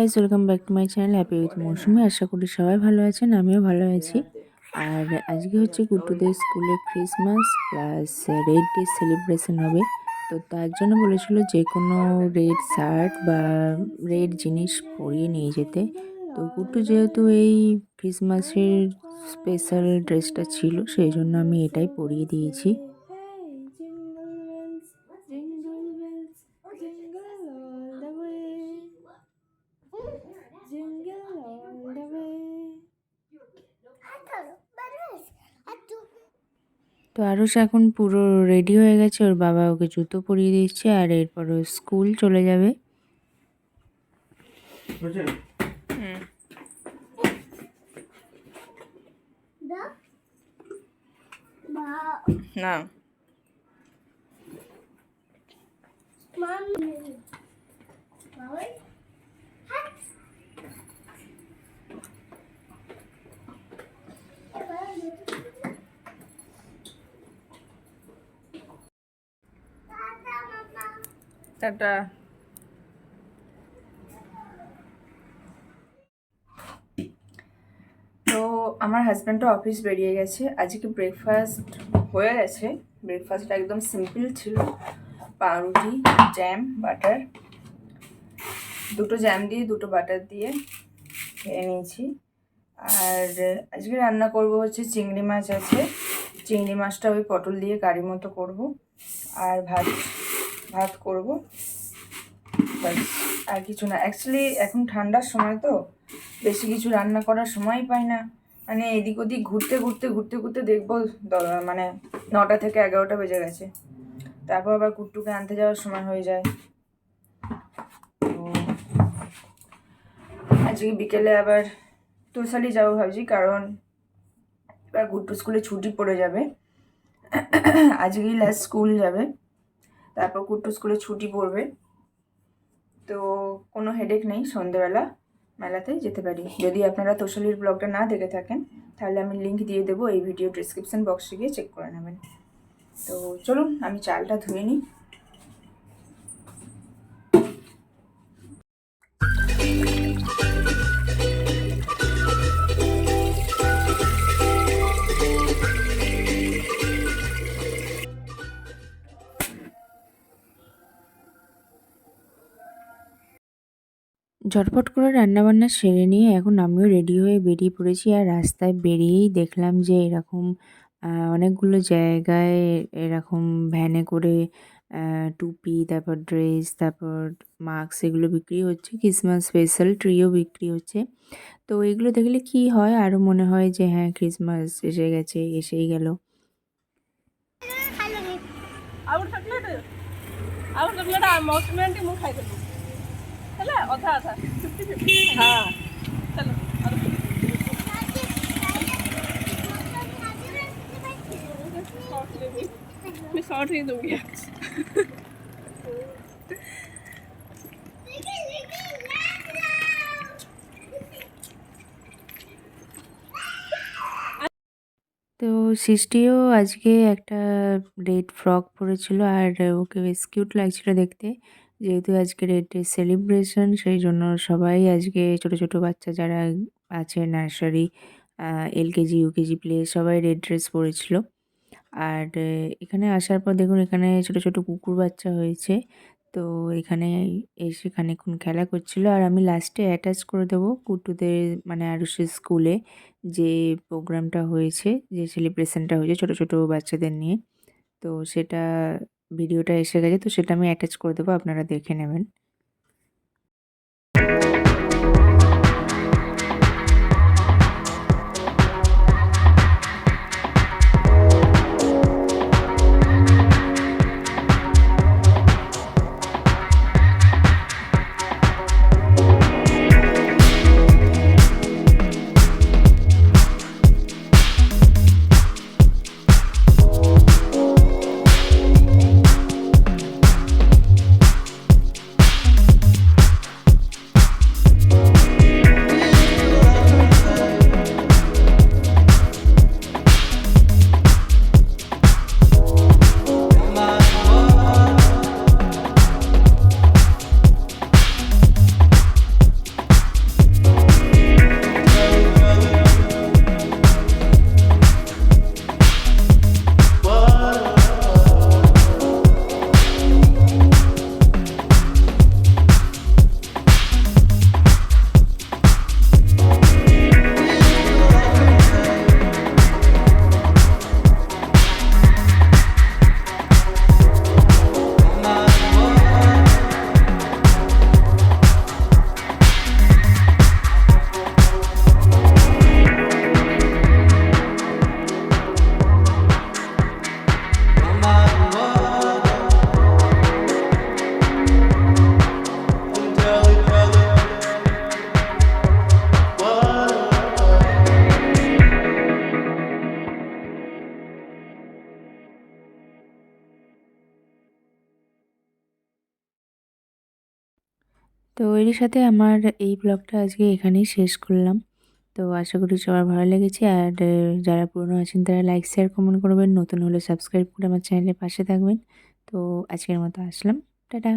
Guys welcome back to my channel happy with Mousumi. আশা করি সবাই ভালো আছেন, আমিও ভালো আছি। আর আজকে হচ্ছে গুট্টুদের স্কুলে Christmas plus red day celebration হবে। তো তার জন্য বলেছিল যে কোনো রেড শার্ট বা রেড জিনিস পরিয়ে নিয়ে যেতে। তো গুট্টু যেহেতু এই ক্রিসমাসের স্পেশাল ড্রেসটা ছিল, সেই জন্য আমি এটাই পরিয়ে দিয়েছি। তো আরুষ এখন পুরো রেডি হয়ে গেছে। ওর বাবা ওকে জুতো পরিয়ে দিচ্ছে আর এরপর ও স্কুল চলে যাবে। না। টাটা। তো আমার হাজব্যান্ডও অফিস বেরিয়ে গেছে। আজকে ব্রেকফাস্ট হয়ে গেছে। ব্রেকফাস্টটা একদম সিম্পল ছিল। পাউরুটি জ্যাম বাটার দুটো জ্যাম দিয়ে, দুটো বাটার দিয়ে খেয়ে নিয়েছি। আর আজকে রান্না করব হচ্ছে চিংড়ি মাছ আছে। চিংড়ি মাছটা ওই পটল দিয়ে কারি মতো করব। আর ভাত ভাত করব। আর কিছু না। অ্যাকচুয়ালি এখন ঠান্ডার সময় তো। বেশি কিছু রান্না করার সময় পাই না। মানে এদিক ওদিক ঘুরতে ঘুরতে ঘুরতে ঘুরতে দেখব মানে নটা থেকে এগারোটা বেজে গেছে। তারপর আবার কুট্টুকে আনতে যাওয়ার সময় হয়ে যায়। আজকে বিকেলে আবার তোষালি যাব ভাবছি, কারণ এবার গুট্টু স্কুলে ছুটি পড়ে যাবে। আজকেই লাস্ট স্কুল যাবে। তারপর কুট্টু স্কুলে ছুটি পড়বে। তো কোনো হেডেক নেই সন্ধেবেলা মেলাতে যেতে পারি। যদি আপনারা তোষালির ব্লগটা না দেখে থাকেন, তাহলে আমি লিঙ্ক দিয়ে দেবো এই ভিডিও ডিসক্রিপশন বক্সে গিয়ে চেক করে নেবেন। তো চলুন, আমি চালটা ধুয়ে নিই। ঝটপট করে রান্নাবান্না সেরে নিয়ে এখন আমিও রেডি হয়ে বেরিয়ে পড়েছি আর রাস্তায় বেরিয়েই দেখলাম যে এরকম অনেকগুলো জায়গায় এরকম ভ্যানে করে টুপি তারপর ড্রেস তারপর মাস্ক এগুলো বিক্রি হচ্ছে ক্রিসমাস স্পেশাল ট্রিও বিক্রি হচ্ছে তো এগুলো দেখলে কি হয় আরও মনে হয় যে হ্যাঁ ক্রিসমাস এসে গেছে এসেই গেল ଆଉ ହେଲା ଅଧା ଅଧା ଫିଫ୍ଟି ଫିଫ୍ଟି ହଁ ଚାଲ ଆଉ शॉर्ट ले भी मैं शॉर्ट ही दूंगी তো সৃষ্টিও আজকে একটা রেড ফ্রক পরেছিল আর ওকে বেশ কিউট লাগছিল দেখতে যেহেতু আজকে রেড ডে সেলিব্রেশন সেই জন্য সবাই আজকে ছোট ছোট বাচ্চা যারা আছে নার্সারি এলকেজি ইউকেজি প্লে সবাই রেড ড্রেস পরেছিল। আর এখানে আসার পর দেখুন এখানে ছোট ছোট কুকুর বাচ্চা হয়েছে। তো এখানে এসে খানিকক্ষণ খেলা করছিল। আর আমি লাস্টে অ্যাটাচ করে দেবো কুটুদের মানে আরুষের স্কুলে যে প্রোগ্রামটা হয়েছে, যে সেলিব্রেশনটা হয়েছে ছোট ছোট বাচ্চাদের নিয়ে। তো সেটা ভিডিওটা এসে গেছে তো সেটা আমি অ্যাটাচ করে দেবো আপনারা দেখে নেবেন। তো এরই সাথে আমার এই ব্লগটা আজকে এখানেই শেষ করলাম। তো আশা করি সবার ভালো লেগেছে আর যারা পুরনো আছেন, তারা লাইক শেয়ার কমেন্ট করবেন। নতুন হলে সাবস্ক্রাইব করে আমার চ্যানেলের পাশে থাকবেন। তো আজকের মতো আসলাম। টাটা।